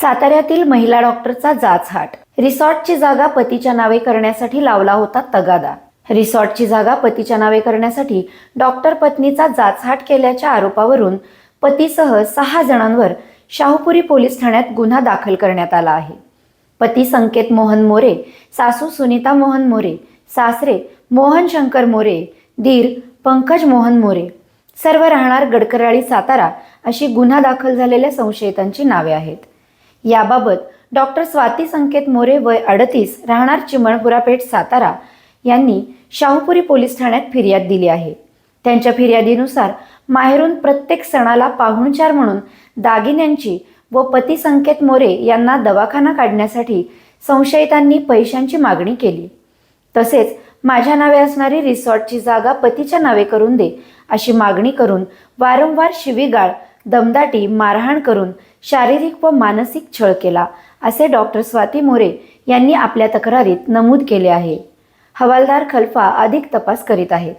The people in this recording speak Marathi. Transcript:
साताऱ्यातील महिला डॉक्टरचा जाचहाट. रिसॉर्टची जागा पतीच्या नावे करण्यासाठी लावला होता तगादा. रिसॉर्टची जागा पतीच्या नावे करण्यासाठी डॉक्टर पत्नीचा जाचहाट केल्याच्या आरोपावरून पतीसह सहा जणांवर शाहूपुरी पोलीस ठाण्यात गुन्हा दाखल करण्यात आला आहे. पती संकेत मोहन मोरे सासू सुनीता मोहन मोरे सासरे मोहन शंकर मोरे दीर पंकज मोहन मोरे. सर्व राहणार गडकराळी सातारा अशी गुन्हा दाखल झालेल्या संशयितांची नावे आहेत. याबाबत डॉक्टर स्वाती संकेत मोरे वय अडतीस राहणार चिमणपुरा पेठ सातारा यांनी शाहूपुरी पोलीस ठाण्यात फिर्याद दिली आहे. त्यांच्या फिर्यादीनुसार माहेरून प्रत्येक सणाला पाहुणचार म्हणून दागिन्यांची व पती संकेत मोरे यांना दवाखाना काढण्यासाठी संशयितांनी पैशांची मागणी केली. तसेच माझ्या नावे असणारी रिसॉर्टची जागा पतीच्या नावे करून दे अशी मागणी करून वारंवार शिवीगाळ दमदाटी मारहाण करून शारीरिक व मानसिक छळ केला असे डॉक्टर स्वाती मोरे यांनी आपल्या तक्रारीत नमूद केले आहे. हवालदार खल्फा अधिक तपास करीत आहेत.